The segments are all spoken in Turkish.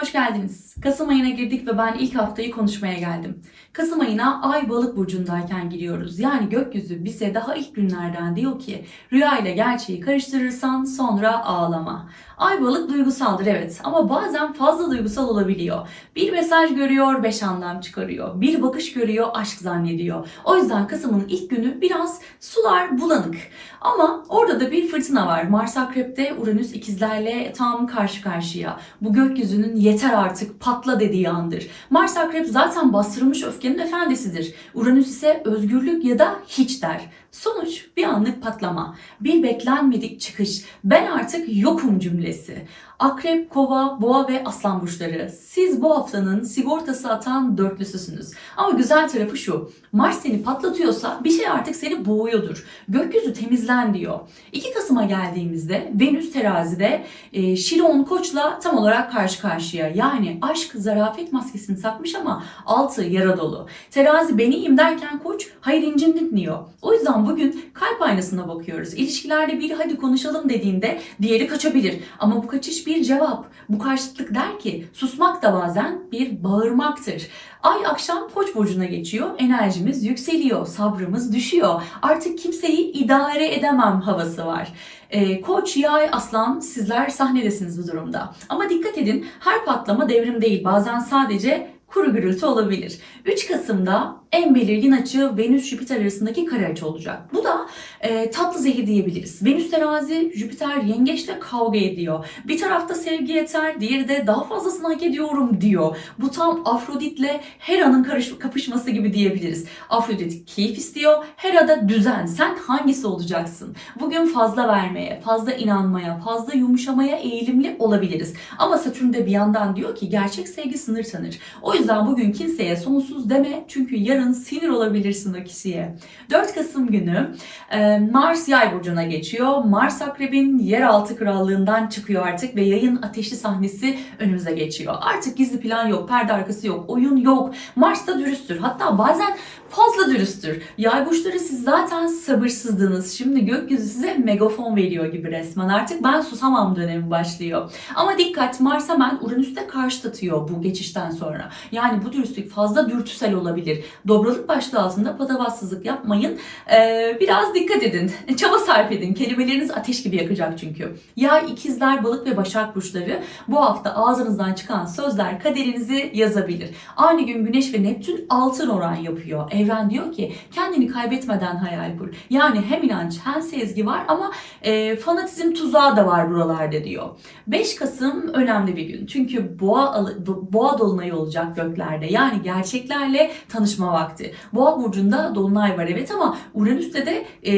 Hoş geldiniz. Kasım ayına girdik ve ben ilk haftayı konuşmaya geldim. Kasım ayına Ay Balık burcundayken giriyoruz. Yani gökyüzü bize daha ilk günlerden diyor ki rüya ile gerçeği karıştırırsan sonra ağlama. Ay Balık duygusaldır evet ama bazen fazla duygusal olabiliyor. Bir mesaj görüyor, beş anlam çıkarıyor. Bir bakış görüyor, aşk zannediyor. O yüzden Kasım'ın ilk günü biraz sular bulanık. Ama orada da bir fırtına var. Mars Akrep'te Uranüs ikizlerle tam karşı karşıya. Bu gökyüzünün yeter artık patla dediği andır. Mars Akrep zaten bastırılmış öfkenin efendisidir. Uranüs ise özgürlük ya da hiç der. Sonuç bir anlık patlama. Bir beklenmedik çıkış. Ben artık yokum cümlesi. Akrep, kova, boğa ve aslan burçları. Siz bu haftanın sigortası atan dörtlüsüsünüz. Ama güzel tarafı şu. Mars seni patlatıyorsa bir şey artık seni boğuyordur. Gökyüzü temizlen diyor. 2 Kasım'a geldiğimizde Venüs terazide e, Şiron Koç'la tam olarak karşı karşıya. Yani aşk zarafet maskesini takmış ama altı yara dolu. Terazi ben iyiyim derken Koç hayır incindik diyor. O yüzden bugün kalp aynasına bakıyoruz. İlişkilerde biri hadi konuşalım dediğinde diğeri kaçabilir. Ama bu kaçış bir cevap. Bu karşıtlık der ki susmak da bazen bir bağırmaktır. Ay akşam Koç burcuna geçiyor. Enerjimiz yükseliyor, sabrımız düşüyor. Artık kimseyi idare edemem havası var. Ee, Koç, Yay, Aslan sizler sahnedesiniz bu durumda. Ama dikkat edin her patlama devrim değil. Bazen sadece kuru gürültü olabilir. 3 Kasım'da en belirgin açı Venüs-Jüpiter arasındaki kare açı olacak. Bu da e, tatlı zehir diyebiliriz. Venüs terazi, Jüpiter yengeçle kavga ediyor. Bir tarafta sevgi yeter, diğeri de daha fazlasını hak ediyorum diyor. Bu tam Afrodit'le Hera'nın karış- kapışması gibi diyebiliriz. Afrodit keyif istiyor, Hera da düzen. Sen hangisi olacaksın? Bugün fazla vermeye, fazla inanmaya, fazla yumuşamaya eğilimli olabiliriz. Ama Satürn de bir yandan diyor ki gerçek sevgi sınır tanır. O yüzden bugün kimseye sonsuz deme çünkü yarın sinir olabilirsin o kişiye. 4 Kasım günü e, Mars yay burcuna geçiyor. Mars akrebin yeraltı krallığından çıkıyor artık ve yayın ateşli sahnesi önümüze geçiyor. Artık gizli plan yok, perde arkası yok, oyun yok. Mars da dürüsttür. Hatta bazen fazla dürüsttür. Yay burçları siz zaten sabırsızdınız. Şimdi gökyüzü size megafon veriyor gibi resmen. Artık ben susamam dönemi başlıyor. Ama dikkat Mars hemen Uranüs'te karşı atıyor bu geçişten sonra. Yani bu dürüstlük fazla dürtüsel olabilir. Dobralık başlığı altında patavatsızlık yapmayın. Ee, biraz dikkat edin. Çaba sarf edin. Kelimeleriniz ateş gibi yakacak çünkü. Yay, ikizler, balık ve başak burçları bu hafta ağzınızdan çıkan sözler kaderinizi yazabilir. Aynı gün Güneş ve Neptün altın oran yapıyor. Evren diyor ki kendini kaybetmeden hayal kur. Yani hem inanç hem sezgi var ama e, fanatizm tuzağı da var buralarda diyor. 5 Kasım önemli bir gün. Çünkü boğa, boğa dolunayı olacak göklerde. Yani gerçeklerle tanışma vakti. Boğa burcunda dolunay var evet ama Uranüs'te de e,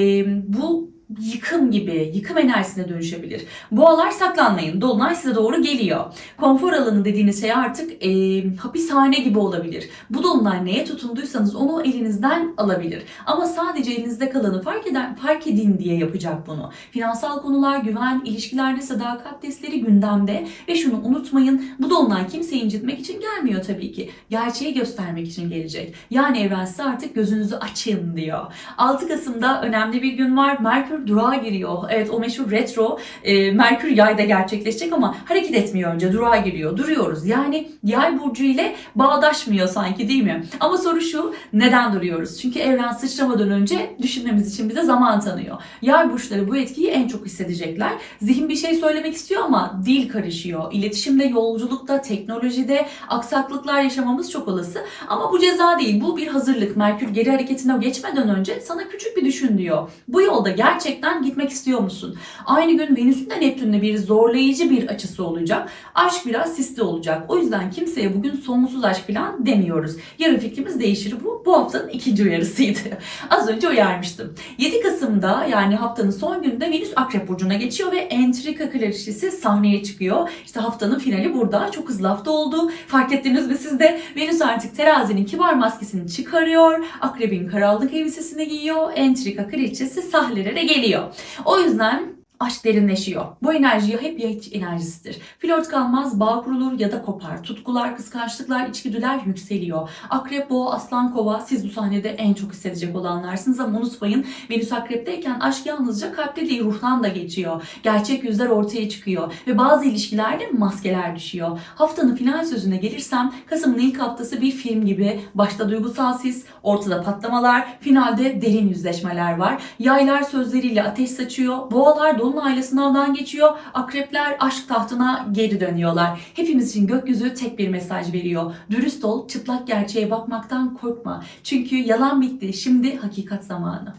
bu yıkım gibi, yıkım enerjisine dönüşebilir. Boğalar saklanmayın. Dolunay size doğru geliyor. Konfor alanı dediğiniz şey artık e, hapishane gibi olabilir. Bu dolunay neye tutunduysanız onu elinizden alabilir. Ama sadece elinizde kalanı fark eden fark edin diye yapacak bunu. Finansal konular, güven, ilişkilerde sadakat testleri gündemde ve şunu unutmayın. Bu dolunay kimseyi incitmek için gelmiyor tabii ki. Gerçeği göstermek için gelecek. Yani evren artık gözünüzü açın diyor. 6 Kasım'da önemli bir gün var. Merkür durağa giriyor. Evet o meşhur retro e, Merkür yayda gerçekleşecek ama hareket etmiyor önce durağa giriyor. Duruyoruz. Yani yay burcu ile bağdaşmıyor sanki değil mi? Ama soru şu neden duruyoruz? Çünkü evren sıçramadan önce düşünmemiz için bize zaman tanıyor. Yay burçları bu etkiyi en çok hissedecekler. Zihin bir şey söylemek istiyor ama dil karışıyor. İletişimde, yolculukta, teknolojide aksaklıklar yaşamamız çok olası. Ama bu ceza değil. Bu bir hazırlık. Merkür geri hareketine geçmeden önce sana küçük bir düşün diyor. Bu yolda gerçekten gitmek istiyor musun? Aynı gün Venüs'ün de Neptün'le bir zorlayıcı bir açısı olacak. Aşk biraz sisli olacak. O yüzden kimseye bugün sonsuz aşk falan demiyoruz. Yarın fikrimiz değişir bu. Bu haftanın ikinci uyarısıydı. Az önce uyarmıştım. 7 Kasım'da yani haftanın son gününde Venüs Akrep Burcu'na geçiyor ve entrika kraliçesi sahneye çıkıyor. İşte haftanın finali burada. Çok hızlı hafta oldu. Fark ettiniz mi siz de? Venüs artık terazinin kibar maskesini çıkarıyor. Akrebin karanlık elbisesini giyiyor. Entrika kraliçesi sahnelere geliyor. O yüzden Aşk derinleşiyor. Bu enerji hep ya hiç enerjisidir. Flört kalmaz, bağ kurulur ya da kopar. Tutkular, kıskançlıklar, içgüdüler yükseliyor. Akrep, boğa, aslan, kova siz bu sahnede en çok hissedecek olanlarsınız ama unutmayın Venüs akrepteyken aşk yalnızca kalpte değil ruhtan da geçiyor. Gerçek yüzler ortaya çıkıyor ve bazı ilişkilerde maskeler düşüyor. Haftanın final sözüne gelirsem Kasım'ın ilk haftası bir film gibi. Başta duygusal sis, ortada patlamalar, finalde derin yüzleşmeler var. Yaylar sözleriyle ateş saçıyor. Boğalar dolunayla sınavdan geçiyor. Akrepler aşk tahtına geri dönüyorlar. Hepimiz için gökyüzü tek bir mesaj veriyor. Dürüst ol, çıplak gerçeğe bakmaktan korkma. Çünkü yalan bitti, şimdi hakikat zamanı.